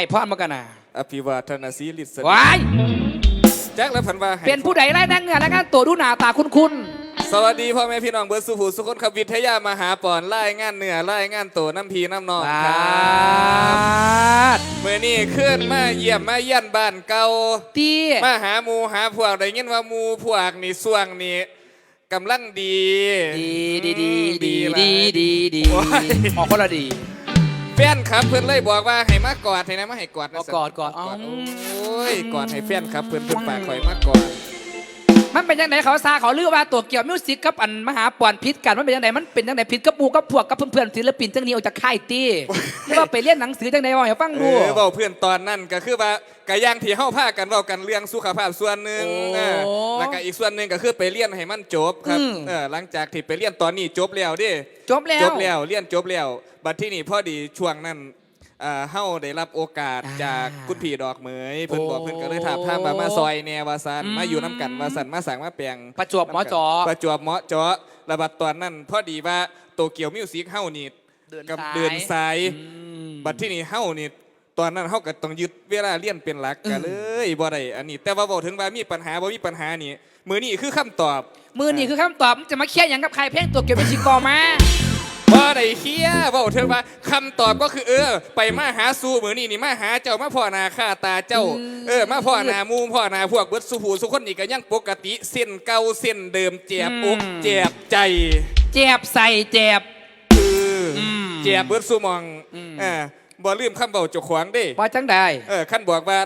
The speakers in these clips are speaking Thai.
ให้พ่อมากันนะอภิวาทนาสีลิศว้ายแจ็คและพันว่าให้เป็นผู้ใดไล่นั่งเงานแล้วกันตัวดูหน้าตาคุ้นคุ้นสวัสดีพ่อแม่พี่น้องเบิร์ดสุภูสุคนขับวิทยามหาปอนไล่งานเหนือไล่งานโตน้ำพีน้ำนองๆคปรับาดเมื่อนี้ขึ้นมาเยี่ยมมาเยี่ยนบ้านเก่าตีมาหาหมูหาพวกได้ยินว่าหมูพวกนี่ส่วงนี่กำลังดี ดีดีดีดีหลายดีดีดีโอ้ยออกคนละดีแฟนครับเพื่อนเลยบอกว่าให้มากอดให้นะมาให้กอดนะเอากอดกอดอ๋อ โอ้ยกอดให้แฟนครับเพื่อนเพื่อนฝากข่อยมากอด มันเป็นยังไงเขาซาเขาเลือกว่าตัวเกี่ยวมิวสิกกับอันมหาปอนพิษกันมันเป็นยังไงมันเป็นยังไงพิษกับปูกับพวกกับเพื่อนๆศิลปินจังนี้ออกจากค่ายตีหรือว่าไปเรียนหนังสือจังไหนวะอย่าฟังเอดูอเว้าเพื่อนตอนนั้นก็คือว่ากะย่างที่เฮาพากันเว้ากันเรื่องสุขภาพส่วนหนึ่งโอ้เออแล้วก็อีกส่วนหนึ่งก็คือไปเรียนให้มันจบครับอืมเออหลังจากที่ไปเรียนตอนนี้จบแล้วเดิจบแล้วจบแล้วเรียนจบแล้วบัดที่นี่พอดีช่วงนั้น อ่าเฮาได้รับโอกาสอ่าจากคุณพี่ดอกเหมยเพิ่นบอกโอ้เพิ่นก็เลยถามถามมามาซอยแนววาซันอืมมาอยู่น้ำกันวาซันมาสั่งมาแปลงประจวบเหมาะเจาะ ประจวบเหมาะเจาะระบัดตอนนั้นพอดีว่าโตเกียวมิวสิกเฮานี่เดินกับซ้าย เดินสายอืมบัดที่นี่เฮานี่ตอนนั้นเฮาก็ต้องยึดเวลาเรียนเป็นหลักกันอืมเลยบ่ได้อันนี้ แต่ว่าบอกถึงว่ามีปัญหาบ่มีปัญหานี่มือนี่คือคำตอบ มือนี่คือคำตอบจะมาเคลียร์อย่างกับใครเพลงตัวเกี่ยวมิวสิกกอมา บ่ได้เคลียร์บอกถึงว่าคำตอบก็คือเออ ไปมาหาสู่มือนี่นี่มาหาเจ้ามาพ่อหนาค่าตาเจ้าอืมเออมาพ่อหนาหมูพ่อหนาพวกเบิดสุผูสุคนนี่ก็ยังปกติเส้นเก่าเส้นเดิมเจ็บอกเจ็บใจเจ็บใส่เจ็บเอออมเจ็บเบิดสุมองอืมเออบ่ลืมคำเบาเจ้าของเด้ว่าจังได้เออขั้นบอกว่า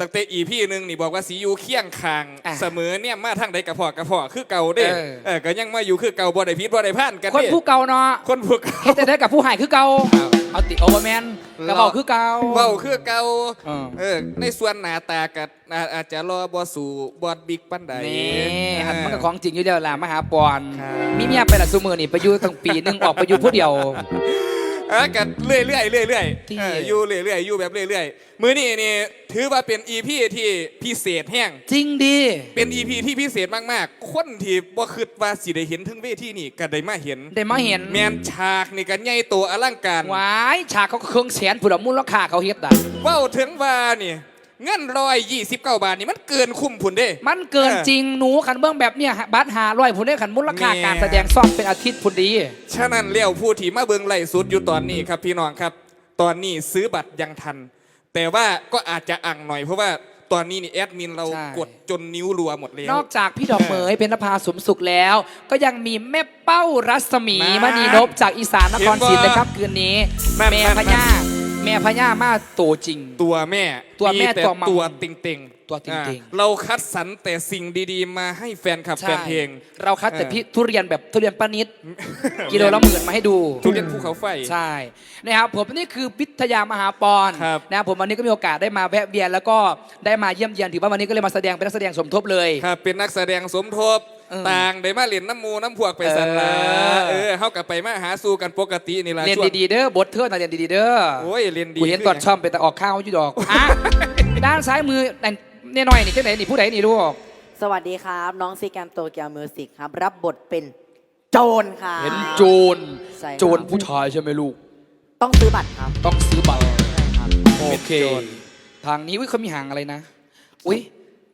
ตั้งแต่อีพี่หนึ่งนี่บอกว่าสีอยู่เคียงคาง อะเสมอเนี่ยมาทางใดกระเพาะกระเพาะคือเก่าเด้เออ เออก็ยังมาอยู่คือเก่าบ่ได้พิษบ่ได้พ่านกันคนเด้ผู้เก่าเนาะคนผู้เก่า แต่ได้กับผู้หายคือเก่าอ้าว เอาติโอเวอร์แมนกระเป๋าคือเก่าเบาคือเก่าเออ เออในส่วนหน้าตากัอาจจะรอบ่สู่บอดบิ๊กปันใดนี่หันมันก็เออของจริงอยู่เดียวล่ะมหาปอนครับมีเมียไปละซูมือนี่ไปอยู่ตั้งปีหนึงออกไปอยู่ผู้เดียว เออกันเรื่อยเรื่อยเรื่อยเรื่อยที่ เอออยู่เรื่อยเรื่อยอยู่แบบเรื่อยเรื่อยมื้อนี้นี่ถือว่าเป็นอีพีที่พิเศษแห้ง จริงดี เป็นอีพีที่พิเศษมากๆ คนที่บ่คิดว่าสิได้เห็นถึงเวทีนี่ก็ได้มาเห็น ได้มาเห็นแมนฉากนี่กันใหญ่โตอลังการวายฉากเขาก็เครื่องแสนผุดมูลค่าเขาเฮ็ดได้ เว้าถึงว่านี่ เงินร้อยยี่สิบเก้าบาทนี่มันเกินคุ้มผุนเด้ มันเกินเออจริงหนูขันเบื้องแบบเนี้ยบัตรหาร้อยผุนได้ขันมูลค่าแม่การแสดงซ่อมเป็นอาทิตย์ผุนดีฉะนั้นเลี้ยวผู้ที่มาเบิงไล่สุดอยู่ตอนนี้ครับพี่น้องครับ ตอนนี้ซื้อบัตรยังทัน แต่ว่าก็อาจจะอ่างหน่อยเพราะว่าตอนนี้นี่แอดมินเราใช่กดจนนิ้วรัวหมดแล้วนอกจากพี่ดอกเหมยเป็นนภาสมสุขแล้ว ก็ยังมีแม่เป้ารัศมีมามณีนพจากอีสานนครศรีนะครับคืนนี้นั่นแม่นั่นพญา แม่พญามาโตจริง ตัวแม่ตัวแม่แต่ตัวมัมตัวติงติงตัวติ่งๆ อ่าเราคัดสรรแต่สิ่งดีๆ มาให้แฟนคลับแฟนเพลง เราคัดแต่เออพี่ทุเรียนแบบทุเรียนป้านิด กิโลละหมื่นมาให้ดู ทุเรียนภูเขาไฟ ใช่นะครับผมนี่คือพิทยามหาปอนครับนะครับผมวันนี้ก็มีโอกาสได้มาแวะเวียนแล้วก็ได้มาเยี่ยมเยียนถือว่าวันนี้ก็เลยมาแสดงเป็นนักแสดงสมทบเลย ครับเป็นนักแสดงสมทบเออ ต่างได้มาเรียนน้ำมูน้ำพวกไปสันละเออเออเฮากลับไปมาหาสู่กันปกตินี่ละเรียนช่วงดีๆเด้อบทเทอนะเรียนดีๆเด้อโอ้ยเรียนดีกูเห็นตอนช่อมเป็นแต่ออกข้าวอยู่ดอกอะด้านซ้ายมือเนี่ยหน่อยนี่ที่ไหนนี่ผู้ใดนี่ลูกสวัสดีครับ น้องซีแกมโตเกียวมิวสิกครับ รับบทเป็นโจรค่ะ เห็นโจรใช่ครับโจรผู้ชายใช่ไหมลูก ต้องซื้อบัตรครับ ต้องซื้อบัตรใช่ครับโอเค ทางนี้อุ้ยเขามีหางอะไรนะ อุ้ย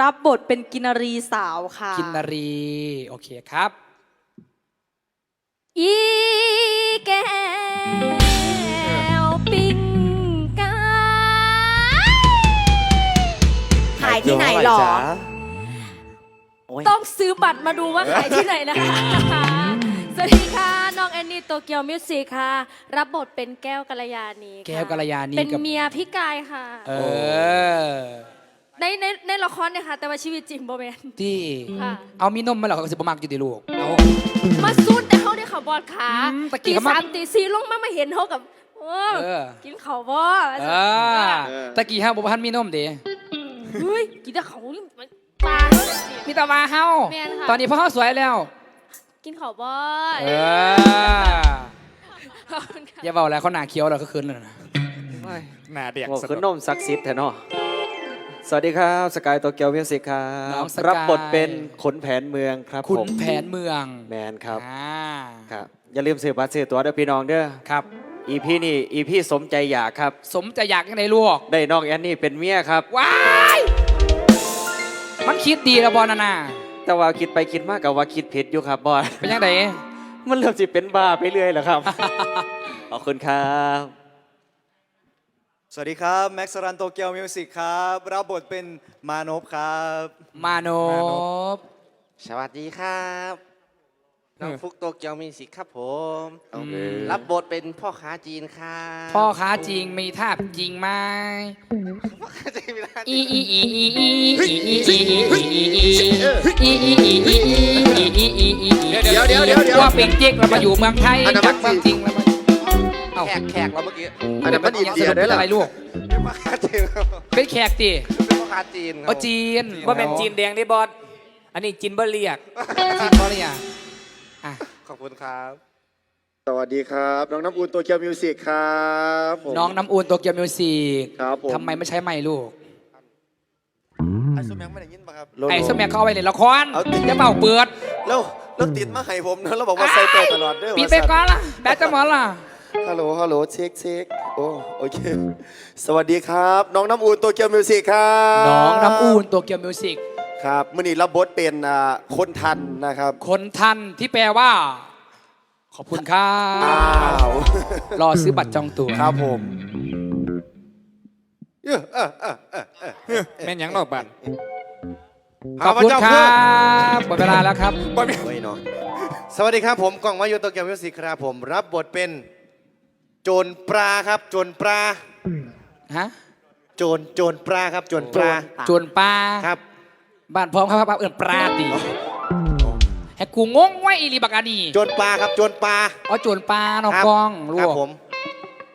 รับบทเป็นกินนารีสาวค่ะ กินนารี โอเคครับ อีแก้วปิ้งไก่ขายที่ไหนหรอโอ้ยต้องซื้อบัตรมาดูว่าขายที่ไหนนะคะ สวัสดีค่ะ น้องแอนนี่โตเกียวมิวสิกค่ะ รับบทเป็นแก้วกัลยาณีค่ะแก้วกัลยาณีเป็นกับ เมียพี่กายค่ะ เออ ในในในละครเนี่ยค่ะ แต่ว่าชีวิตจริงโบแมนที่ค่ะ เอามีนมมาเหรอเขาสิบมักอยู่ดิลูกเอา มาซุนแต่เขาได้เขาบอดขาอืมตะกี้ตีเขามาสามตีสี่ลงมามาเห็นเขากับโอ้โอ้เออ กินเขาวบ่เออตะกี้ฮะบ่ทันมีนมเด้เฮ้ยกินแต่เขานี่มันปลา มีแตะวาเฮาแม่นค่ะ ตอนนี้พ่อเฮาสวยแล้ว กินเขาวบ่เออขอบคุณค่ะอย่าเบาแล้วเขาหนาเคี้ยวเราก็คืนแล้วนะ หน้าเด็กโอ้สะคืดออนกมศักดิ์สิทธิ์แท้เนาะ สวัสดีครับสกายโตเกียวมิวสิกครับน้องสกาย รับบทเป็นขนแผนเมืองครับขุนผมแผนเมืองแมนครับอ่าครับอย่าลืมซื้อบัตรซื้อตั๋วเด้อพี่น้องเด้อครับ อีพีนี่อีพีสมใจอยากครับ สมจะอยากยังไงลูกได้น้องแอนนี่เป็นเมียครับ ว้ายมันคิดดีแล้วบอลนานาแต่ว่าคิดไปคิดมากกับว่าคิดผิดอยู่ครับบอสเป็นยังไงมันเริ่มสิเป็นบ้าไปเรื่อยแล้วครับ ขอบคุณครับ สวัสดีครับ แม็กซ์รันโตเกียวมิวสิกครับรับบทเป็นมานพครับมาโนบสวัสดีครับน้องฟุกโตเกียวมีสิกครับผมอืมรับบทเป็นพ่อค้าจีนครับพ่อค้าจริงมีท่าจริงไหมพ่อค้าจีนมีร้านอีอีอีอีอีอีอีอีอีอีอีอีอีอีอีเดี๋ยวเดี๋ยวเดี๋ยวเดี๋ยวว่าเป็นเจ๊กเรามาอยู่เมืองไทยอันนั้นจากเมืองจริงแล้วมา เอ้า แขกแขกเราเมื่อกี้อันนั้นมันอินเดียด้วยอะไรลูก เป็นพ่อค้าจีนครับเป็นแขกตีเป็นพ่อค้าจีนครับเอาจีนว่าเป็นจีนแดงได้บอสอันนี้จีนเบอร์เรียกจีนบอลเลยอะอะขอบคุณครับ สวัสดีครับ น้องน้ำอุ่นตัวเกียวมิวสิกครับผม น้องน้ำอุ่นโตเกียวมิวสิกครับผม ทำไมไม่ใช้ไมค์ลูก ไอ้สมัยไม่ได้ยินปะครับ ไอ้สมัยเข้าไปเลยละครเอาติดจะเป่าเปิดแล้วแล้วติดมาให้ผมนะแล้วบอกว่าใส่เปิดตลอดเด้อปิดไปก่อนละแบตจะหมดละ ฮัลโหล ฮัลโหลเช็คเช็คโอ้โอเค สวัสดีครับ น้องน้ำอุ่นตัวเกียวมิวสิกครับน้องน้ำอุ่นโตเกียวมิวสิกครับมื่อนี้รับบทเป็นอ่าคนทันนะครับ คนทันที่แปลว่า ขอบคุณครัอ้าบว รอซื้อบัตรจองตั๋วครับผมเอ้อเอ้อเอ้อเอ้อเอ้อแม่นหยังนอกบ้านขอบคุณครับหมดเวลาแล้วครับ โอ้ยเนาะสวัสดีครับผมกล่องมายุโตเกียวมิวสิกครับผมรับบทเป็น โจรปลาครับ โจรปลา ฮะโจร โจรปลาครับ โจรปลา จวนปลาครับ บ้านพร้อมครับครับเอินปลาตีให้กูงงไว้อีหลีบักอานีโจรปลาครับ โจรปลา เอาจวนปลาเนอกครับกล้องลูครับก ผม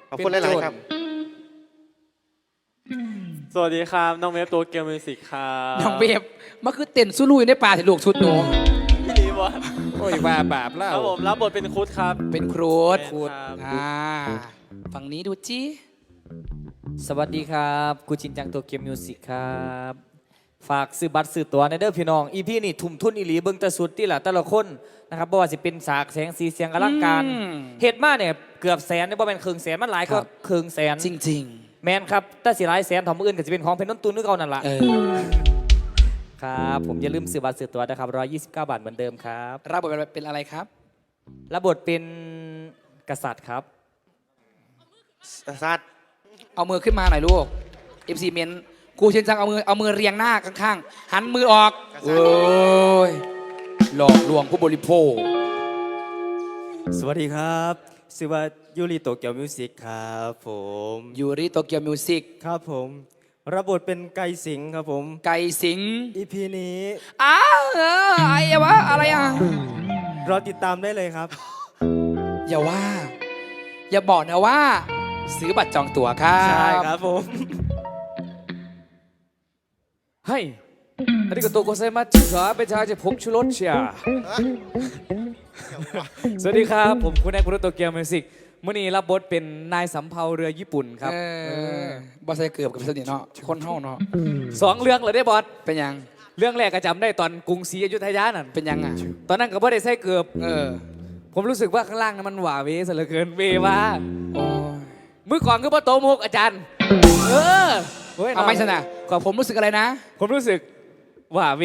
ขอบคุณหลายๆครับ สวัสดีครับ น้องเวฟตัวเกียวมิวสิกครับน้องเวฟมันคือเต้นสู้ลุยในป่าถึงลูกชุดหนูพี่ดีบอส โอ้ยว่าบาปแล้ควรับผมรับบทเป็นคุดครับ เป็นครูดเป็นครับ อ่าฝั่งนี้ดูจี้สวัสดีครับกูจินจังตัวเกียวมิวสิกครับ ฝากซื้อบัตรซื้อตั๋วในเด้อพี่น้องอีพีนี่ทุ่มทุนอีหลีเบิ่งแต่สุดที่ละแต่ละคนนะครับบ่ว่าสิเป็นสากแสงสีเสียงอลังการอืมเฮ็ดมาเนี่ยเกือบแสนเนี่ยบ่แม่นครึ่งแสนมันหลายก็ครับครึ่งแสนจริง แมนครับแต่สิหลายแสนทอมออื่นก็จะเป็นของเพนนนตุนนึกเอานั่นละๆ เออ ครับ ผมอย่าลืมซื้อบัตรซื้อตั๋วนะครับ 129 บาทเหมือนเดิมครับรับบทเป็นอะไรครับ รับบทเป็นกษัตริย์ครับ สัตว์เอามือขึ้นมาหน่อยลูก FC เมนกูเชิญจังเอามือเอามือเรียงหน้าข้างๆ หันมือออกโอ้ยหลอกลวงผู้บริโภค สวัสดีครับชื่อว่ายูริโตเกียวมิวสิกครับผมยูริโตเกียวมิวสิกครับผม รับบทเป็นไก่สิงครับผม ไก่สิงอีพีนี้อ้าวเออไอ้วะอะไรอะ รอติดตามได้เลยครับ อย่าว่า อย่าบอกนะว่า ซื้อบัตรจองตั๋วครับใช่ครับผม ให้อันนี้ก็ตัวโกเซมาจิครับเป็นชายจะพกชุรสเชียสวัสดีครับ ผมคุณแอกคุรุโตเกียวมิวสิก มื่อนี้รับบทเป็นนายสำเภาเรือญี่ปุ่นครับเออบอสใส่เกือบกับสนิทเนาะคนเฮาเนาะสองเรื่องเลยได้บอสเป็นยังเรื่องแรกก็จำได้ตอนกรุงศรีอยุธยานั่นเป็นยังอะตอนนั้นก็บ่ได้ใส่เกือบเออ ผมรู้สึกว่าข้างล่างนั้นมันหว่าเวซะเหลือเกินเวว่าโอ้ยมือก่อนคือพ่อโตมุกอาจารย์ เออฮ้ยเอาไม่ชนะกว่าผมรู้สึกอะไรนะ ผมรู้สึกหว่าเว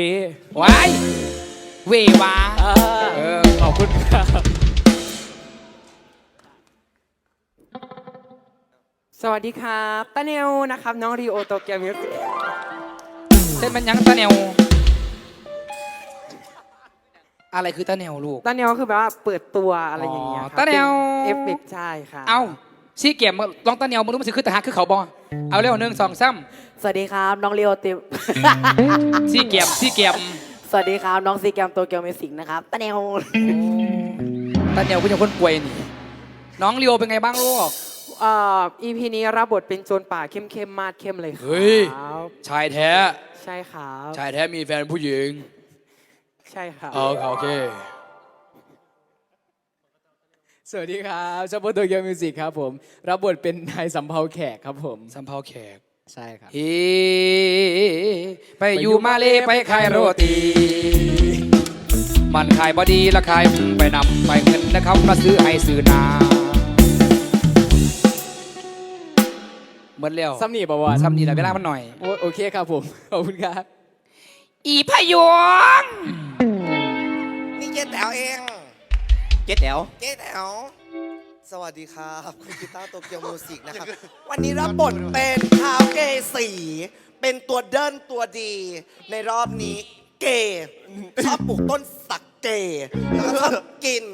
ว้ายเววาอ่าเออขอบคุณครับ สวัสดีครับตาเนลนะครับ น้องรีโอโตเกียวมิวสิกเส้นมันยังตาแนว อะไรคือตาแนวลูก ตาเนลคือแบบว่าเปิดตัวอะไรอย่างเงี้ยอ๋อครับตาแนว เอฟเฟกใช่ค่ะเอาซีเกมลองตาแนวมึงรู้มันสิคือทหารคือเขาบอเอาเร็วหนึ่งสองสามสวัสดีครับ น้องเลียวติมซีเกมซีเกมสวัสดีครับ น้องซีแกมโตเกียวมิวสิกนะครับตะเนวตาแนวคุณยังคนป่วยนี่น้องเลียวเป็นไงบ้างลูกเอ่อ EP นี้รับบทเป็นโจรป่าเข้มๆ มาดเข้มเลยครับเฮ้ยชายแท้ ใช่ครับ ชายแท้มีแฟนผู้หญิงใช่ครับโอเค สวัสดีครับชอบโตเกียวมิวสิกครับผม รับบทเป็นนายสำเภาแขกครับผม สัมภาแขก ใช่ครับเฮไปอยู่มาเลไปขายโรตี มันขายบอดีและขายไปนำไปเงินนะครับมาซื้อให้ซื้อนา เหมือนแล้วซ้ำนี่ประวัติซ้ำนี่แหละเวลามันหน่อย โอโอเคครับผม ขอบคุณครับ อีพยวงนี่เจ๊แต๋วเอง เจ๊แต๋วเจ๊แต๋วสวัสดีครับคุณกีตาร์โตเกียวมิวสิกนะครับ วันนี้รับบทเป็นท้าวเกสี เป็นตัวเดินตัวดี ในรอบนี้เกย์ชอบปลูกต้นสักเกย์แล้วก็ชอบกิน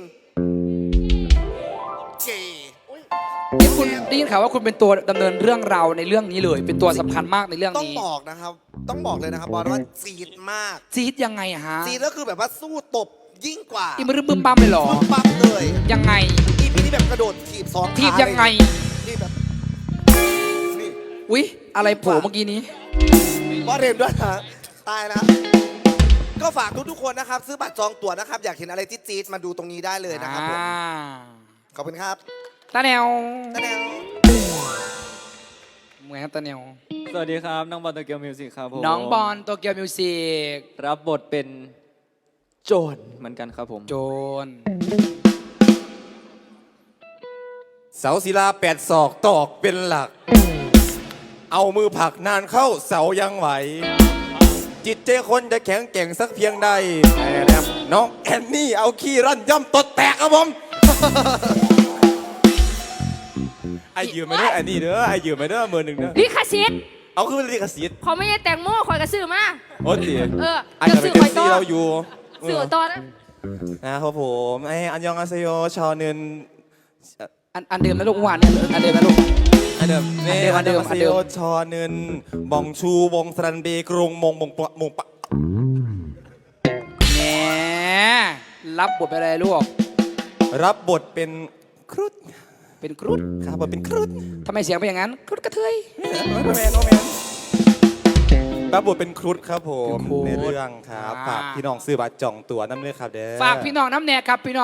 ได้ยินข่าวว่าคุณเป็นตัวดำเนินเรื่องราวในเรื่องนี้เลย เป็นตัวสำคัญมากในเรื่องต้องนี้บอกนะครับ ต้องบอกเลยนะครับบอลว่าจีดมาก จี๊ดยังไงอะฮะจีดก็คือแบบว่าสู้ตบยิ่งกว่าอีมือบึมบัมเลยเหรอปึ๊บปั๊บเลยยังไง อีพีนี้แบบกระโดดถีบสองขาทีบยังไง นี่แบบนี่อุ๊ย อะไรโผล่เมื่อกี้นี้ บอสเรมด้วยนะตายแล้วก็ฝากทุกๆคนนะครับ ซื้อบัตรจองตั๋วนะครับ อยากเห็นอะไรที่จี๊ดมาดูตรงนี้ได้เลยนะครับผมอ่า ขอบคุณครับ ตาแนวตะแนวเหมือนตาแนว สวัสดีครับ น้องบอลโตเกียวมิวสิกครับผมน้องบอลโตเกียวมิวสิกรับบทเป็นโจรเหมือนกันครับผม โจนเสาศิลาแปดศอกตอกเป็นหลัก เอามือผลักนานเข้าเสายังไหว จิตใจคนจะแข็งแกร่งสักเพียงใดแต่แนบน้องแอนนี่เอาขี้รั่นย่ำตดแตกครับผม ไอยืมไปเด้อไอนี่เด้อไอยืมไปเด้อมือหนึ่งเด้อลิขสิทธิ์เอาขึ้นลิขสิทธิ์เขาไม่ใช่แตงโมคอยกระซื้อมาโอ้ตีเออไอจะเป็นเอฟซีเราอยู่สื่อตอนนะนะครับผมไออันยองอาเซโยชาวเนินอันอันเดิมนะลูกหวานเนี่ยอันเดิมนะลูกอันเดิมเน่อัอันนเดิเดิมมอัอันนเดิเดิมมชอเนินบองชูวงสรันเบกรงมงมงปะมงปะแหมรับบทเป็นอะไรลูก รับบทเป็นครุฑ เป็นครุฑครับบทเป็นครุฑทำไมเสียงเป็นอย่างนั้นครุฑกระเทยโนแมนโนแมนรับบทเป็นครุฑครับผมเป็นครุฑในเรื่องครับอ่าฝากพี่น้องซื้อบัตรจองตั๋วน้ำเลยครับเด้อ ฝากพี่น้องน้ำแน่ครับพี่น้อง